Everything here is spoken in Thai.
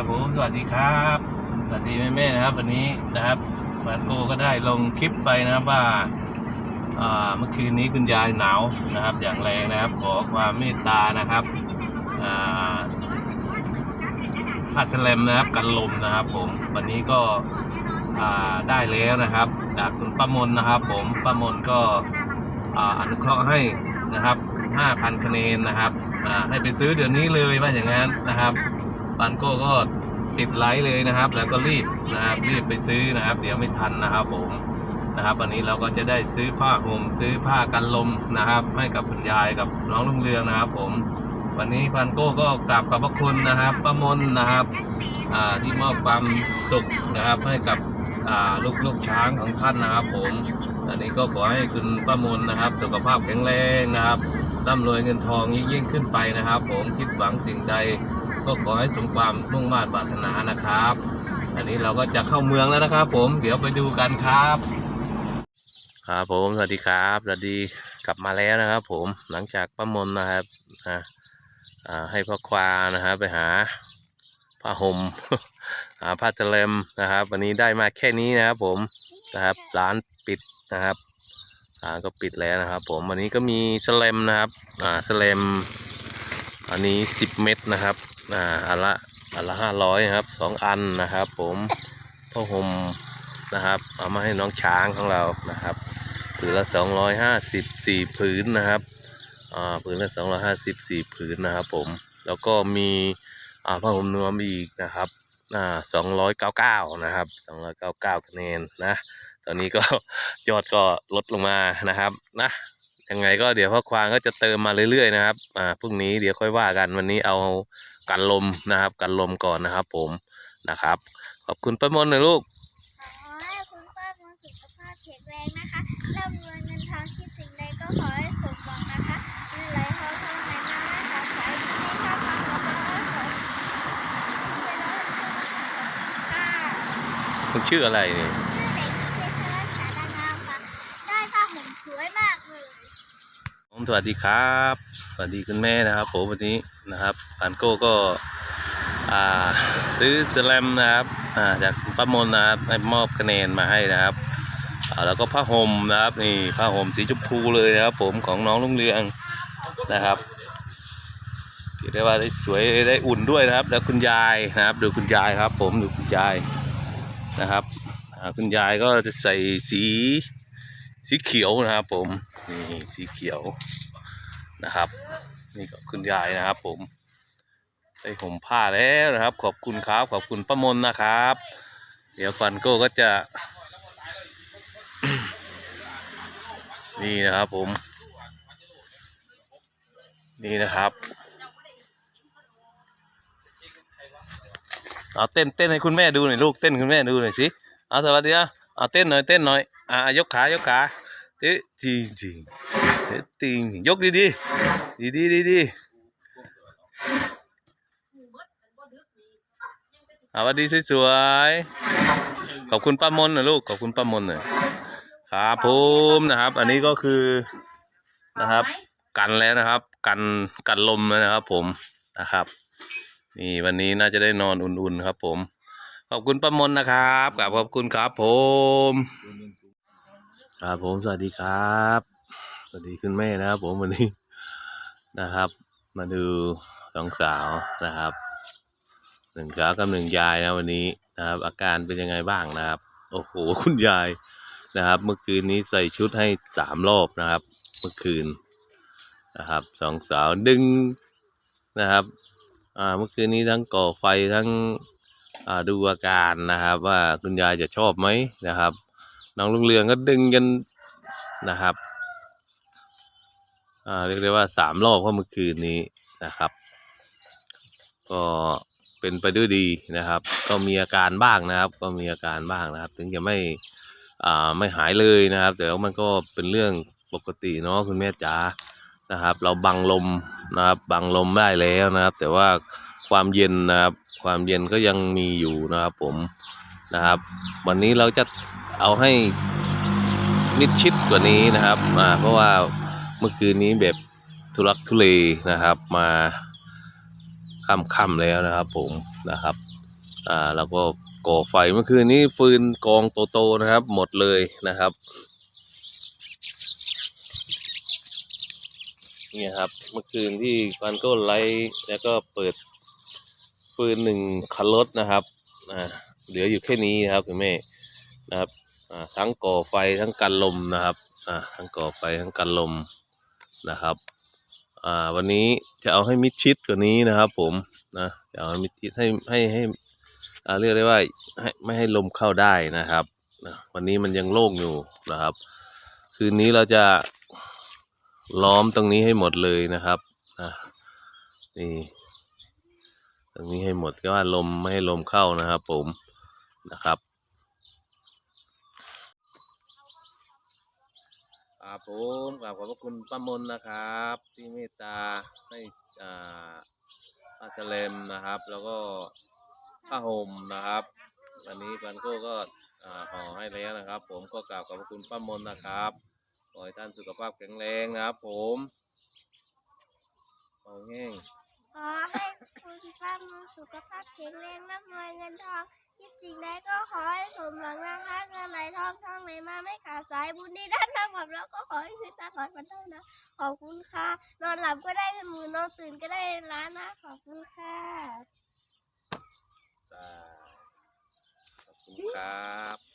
ครับผมสวัสดีครับ สวัสดีแม่แม่ๆนะครับ วันนี้นะครับฟาโกก็ได้ลงคลิปไปนะครับว่าเมื่อคืนนี้คุณยายหนาวนะครับ อย่างแรงนะครับ ขอความเมตตานะครับอ่าผ้าแลมนะครับกันลมนะครับ ผมวันนี้ก็ได้แล้วนะครับ จากคุณป้ามนนะครับ ผมป้ามนก็อนุเคราะห์ให้นะครับ 5,000คะแนนนะครับให้ไปซื้อเดี๋ยวนี้เลยว่าอย่างนั้นนะครับ ปานโก้ก็ติดไลค์เลยนะครับ แล้วก็รีบนะครับรีบไปซื้อนะครับ เดี๋ยวไม่ทันนะครับผมนะครับวันนี้เราก็จะได้ซื้อผ้าห่มซื้อผ้ากันลมนะครับ ให้กับคุณยายกับน้องลุงเรืองนะครับ ผม วันนี้ปานโก้ก็กราบขอบพระคุณนะครับป้ามนนะครับที่มอบความสุขนะครับให้กับลูกลูกช้างของท่านนะครับ ผมอันนี้ก็ขอให้คุณป้ามนนะครับ สุขภาพแข็งแรงนะครับร่ำรวยเงินทองยิ่งขึ้นไปนะครับ ผมคิดหวังสิ่งใด ก็ขอให้สมความมุ่งมา่ปรารถนานะครับ อันนี้เราก็จะเข้าเมืองแล้วนะครับ ผมเดี๋ยวไปดูกันครับ ครับผมสวัสดีครับสวัสดีกลับมาแล้วนะครับ ผมหลังจากป้ามนนะครับอ่าอ่าให้พ่อควานะครับไปหาผ้าห่มหาผ้าเทเลมนะครับ วันนี้ได้มาแค่นี้นะครับ ผมนะครับร้านปิดนะครับร้านก็ปิดแล้วนะครับ ผมวันนี้ก็มีสแลมนะครับอ่าสแลมอันนี้สิบเม็ดนะครับ อ่าอันละอันละห้าร้อยครับสองอันนะครับ ผมผ้าห่มนะครับ เอามาให้น้องช้างของเรานะครับผืนละสองร้อยห้าสิบสี่ผืนนะครับอ่าผืนละสองร้อยห้าสิบสี่ผืนนะครับ ผมแล้วก็มีอ่าผ้าห่มนวมอีกนะครับอ่าสองร้อยเก้าเก้านะครับสองร้อยเก้าเก้าคะแนนนะตอนนี้ก็ยอดก็ลดลงมานะครับนะยังไงก็เดี๋ยวพ่อควางก็จะเติมมาเรื่อยๆนะครับ อ่า พรุ่งนี้เดี๋ยวค่อยว่ากัน วันนี้เอา กันลมนะครับ กันลมก่อนนะครับ ผมนะครับ ขอบคุณป้ามนหน่อยลูกขอให้คุณป้ามีสุขภาพแข็งแรงนะคะร่ำรวยเงินทองคิดสิ่งใดก็ขอให้สมหวังนะคะเงินไหลเข้าทางไหนมาให้ขอใช้ที่ชอบมาขอพระขอค่ะคุณชื่ออะไรเนี่ย ชื่อเด็กหญิงเพชรรัตน์สารนามค่ะ ได้ผ้าห่มสวยมากเลย ผม สวัสดีครับ สวัสดีคุณแม่นะครับผมวันนี้นะครับปานโก้ก็ซื้อสแลมนะครับาจากป้ามนนะครับให้มอบคะแนนมาให้นะครับแล้วก็ผ้าห่มนะครับนี่ผ้าห่มสีชมพูเลยนะครับ ผมของน้องลุงเรืองนะครับเรียกได้ว่าได้สวยได้อุ่นด้วยนะครับ แล้วคุณยายนะครับ ดูคุณยายครับ ผมดูคุณยายนะครับคุณยายก็จะใส่สี สีเขียวนะครับ ผมนี่สีเขียวนะครับ นี่ก็คุณยายนะครับ ผมได้ห่มผ้าแล้วนะครับ ขอบคุณครับขอบคุณป้ามนนะครับ เดี๋ยวฟันโก้ก็จะ นี่นะครับ ผม นี่นะครับเอาเต้นเต้นให้คุณแม่ดูหน่อยลูกเต้นคุณแม่ดูหน่อยสิเอาสวัสดีอะเอาเต้นหน่อยเต้นหน่อย อ่ายกขายกขาเอ๊ะจริงจริงเอ๊ะจริงยกดีดีดีดีดีดีสวัสดีสวยๆขอบคุณป้ามนหน่อยลูกขอบคุณป้ามนหน่อยครับผมนะครับ อันนี้ก็คือนะครับ กันแล้วนะครับ กันกันลมแล้วนะครับ ผมนะครับ นี่วันนี้น่าจะได้นอนอุ่นๆครับ ผม ขอบคุณป้ามนนะครับกับขอบคุณครับผม ครับผมสวัสดีครับ สวัสดีคุณแม่นะครับผมวันนี้นะครับ มาดูสองสาวนะครับหนึ่งสาวกับหนึ่งยายนะวันนี้นะครับ อาการเป็นยังไงบ้างนะครับ โอ้โหคุณยายนะครับ เมื่อคืนนี้ใส่ชุดให้สามรอบนะครับ เมื่อคืนนะครับสองสาวดึงนะครับอ่าเมื่อคืนนี้ทั้งก่อไฟทั้งอ่าดูอาการนะครับ ว่าคุณยายจะชอบไหมนะครับ น้องลุงเรืองก็ดึงกันนะครับอ่าเรียกได้ว่าสามรอบเพราะเมื่อคืนนี้นะครับ ก็เป็นไปด้วยดีนะครับ ก็มีอาการบ้างนะครับ ก็มีอาการบ้างนะครับ ถึงจะไม่อ่าไม่หายเลยนะครับ แต่ว่ามันก็เป็นเรื่องปกติเนาะคุณแม่จ๋านะครับ เราบังลมนะครับบังลมได้แล้วนะครับ แต่ว่าความเย็นนะครับ ความเย็นก็ยังมีอยู่นะครับ ผมนะครับ วันนี้เราจะ เอาให้มิดชิดกว่านี้นะครับอ่าเพราะว่าเมื่อคืนนี้แบบทุลักทุเลนะครับ มาค่ำๆแล้วนะครับ ผมนะครับ อ่าแล้วก็ก่อไฟเมื่อคืนนี้ฟืนกองโตๆนะครับ หมดเลยนะครับเนี่ยครับเมื่อคืนที่พันก้ไลท์แล้วก็เปิดฟืนหนึ่งคันรถนะครับอ่าเหลืออยู่แค่นี้นะครับคุณแม่นะครับ ทั้งก่อไฟทั้งกันลมนะครับทั้งก่อไฟทั้งกันลมนะครับวันนี้จะเอาให้มิดชิดกว่านี้นะครับผมนะจะเอาให้มิดชิดให้ให้ให้เรียกได้ว่าให้ไม่ให้ลมเข้าได้นะครับวันนี้มันยังโล่งอยู่นะครับ คืนนี้เราจะล้อมตรงนี้ให้หมดเลยนะครับนี่ตรงนี้ให้หมดก็ว่าลมไม่ให้ลมเข้านะครับ ผมนะครับ ครับผมกราบขอบพระคุณป้ามนนะครับ ที่เมตตาให้อ่าป้าเฉลมนะครับ แล้วก็ผ้าห่มนะครับ วันนี้ปันโก้ก็อ่าห่อให้แล้วนะครับ ผมก็กราบขอบพระคุณป้ามนนะครับขอให้ท่านสุขภาพแข็งแรงนะครับ ผมเอาแห้งขอให้ คุณป้ามีสุขภาพแข็งแรงร่ำรวยเงินทองคิดสิ่งใดก็ขอให้สมหวังนะคะเงินไหลทองทองไหลมาไม่ขาดสายบุญที่ด้านทำกับเราก็ขอให้คืนตาขอดมันได้นะขอบคุณค่ะ นอนหลับก็ได้เงินหมื่นนอนตื่นก็ได้ล้านนะขอบคุณค่ะตาขอบคุณครับ